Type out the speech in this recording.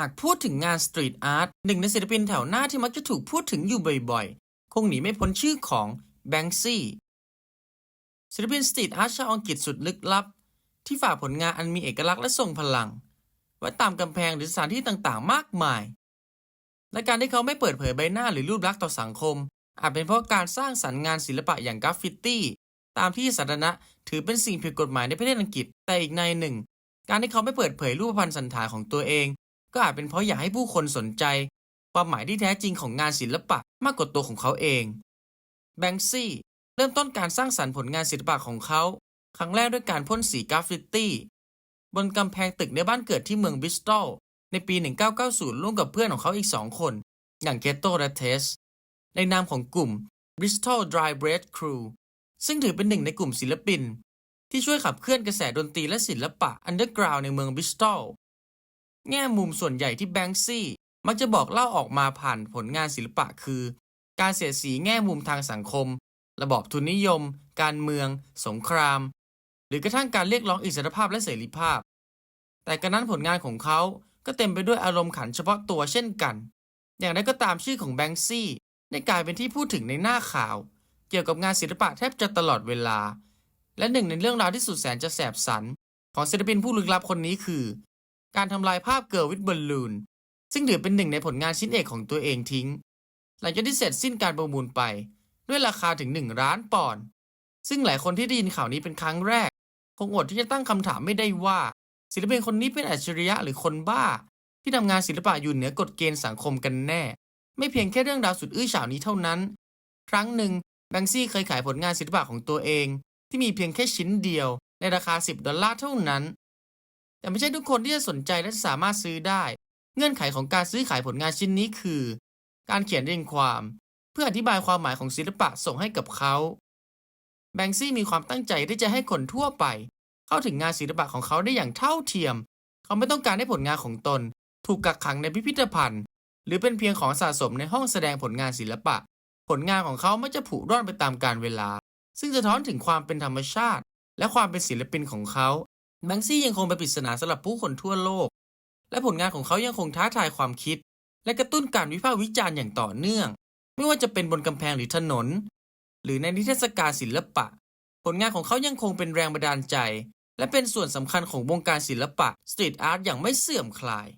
หากพูดถึงงานสตรีทอาร์ตหนึ่งในศิลปินแถวหน้าที่มักจะถูกพูดถึงอยู่บ่อยๆ คงหนีไม่พ้นชื่อของแบงซี่ศิลปินสตรีทอาร์ตชาวอังกฤษสุดลึกลับ ที่ฝากผลงานอันมีเอกลักษณ์และทรงพลัง ไว้ตามกำแพงหรือสถานที่ต่างๆ มากมาย และการที่เขาไม่เปิดเผยใบหน้าหรือรูปลักษณ์ต่อสังคม อาจเป็นเพราะการสร้างสรรค์งานศิลปะอย่างกราฟฟิตี้ตามที่สาธารณะถือเป็นสิ่งผิดกฎหมายในประเทศอังกฤษแต่อีกในหนึ่ง การที่เขาไม่เปิดเผยรูปพรรณสันฐานของตัวเอง ก็อาจเป็นเพราะอยากให้ผู้คนสนใจ ความหมายที่แท้จริงของงานศิลปะมากกว่าตัวของเขาเองแบงซี่เริ่มต้นการสร้างสรรค์ผลงานศิลปะของเขา ครั้งแรกด้วยการพ่นสีกราฟฟิตี้บนกำแพงตึกในบ้านเกิดที่เมืองบริสตอลในปี 1990 ร่วมกับเพื่อนของเขาอีกสองคน อย่างเกตโตและเทส ในนามของกลุ่ม Bristol Dry Bread Crew ซึ่งถือเป็นหนึ่งในกลุ่มศิลปิน ที่ช่วยขับเคลื่อนกระแสดนตรีและศิลปะอันเดอร์กราวในเมืองบริสตอล แง่มุมส่วนใหญ่ที่แบงซี่มักจะบอกเล่าออกมาผ่านผลงานศิลปะคือ การเสียดสีแง่มุมทางสังคม ระบอบทุนนิยม การเมือง สงคราม หรือกระทั่งการเรียกร้องอิสรภาพและเสรีภาพ แต่กระนั้นผลงานของเขาก็เต็มไปด้วยอารมณ์ขันเฉพาะตัวเช่นกัน อย่างไรก็ตามชื่อของแบงซี่ได้กลายเป็นที่พูดถึงในหน้าข่าว เกี่ยวกับงานศิลปะแทบจะตลอดเวลา และหนึ่งในเรื่องราวที่สุดแสนจะแสบสัน ของศิลปินผู้ลึกลับคนนี้คือ การทำลายภาพเกิร์ลวิดบอลลูนซึ่งถือเป็นหนึ่งในผลงานชิ้นเอกของตัวเองทิ้ง หลังจากที่เสร็จสิ้นการประมูลไป ด้วยราคาถึง 1 ล้านปอนด์ซึ่งหลายคนที่ได้ยินข่าวนี้เป็นครั้งแรก คงอดที่จะตั้งคำถามไม่ได้ว่า ศิลปินคนนี้เป็นอัจฉริยะหรือคนบ้า ที่ทำงานศิลปะอยู่เหนือกฎเกณฑ์สังคมกันแน่ ไม่เพียงแค่เรื่องราวสุดอื้อฉาวนี้เท่านั้น ครั้งหนึ่งแบงซี่เคยขายผลงานศิลปะของตัวเอง ที่มีเพียงแค่ชิ้นเดียว ในราคา 10 ดอลลาร์เท่านั้น แต่ไม่ใช่ทุกคนที่จะสนใจและสามารถซื้อได้ เงื่อนไขของการซื้อขายผลงานชิ้นนี้คือ การเขียนเรียงความ เพื่ออธิบายความหมายของศิลปะส่งให้กับเขาแบงซี่มีความตั้งใจที่จะให้คนทั่วไป เข้าถึงงานศิลปะของเขาได้อย่างเท่าเทียม เขาไม่ต้องการให้ผลงานของตน ถูกกักขังในพิพิธภัณฑ์ หรือเป็นเพียงของสะสมในห้องแสดงผลงานศิลปะ ผลงานของเขาไม่จะผุร่อนไปตามกาลเวลา ซึ่งสะท้อนถึงความเป็นธรรมชาติ และความเป็นศิลปินของเขา แบงซี่ยังคงเป็นปริศนาสำหรับผู้คนทั่วโลก และผลงานของเขายังคงท้าทายความคิด และกระตุ้นการวิพากษ์วิจารณ์อย่างต่อเนื่อง ไม่ว่าจะเป็นบนกำแพงหรือถนน หรือในนิทรรศการศิลปะ ผลงานของเขายังคงเป็นแรงบันดาลใจ และเป็นส่วนสำคัญของวงการศิลปะสตรีทอาร์ตอย่างไม่เสื่อมคลาย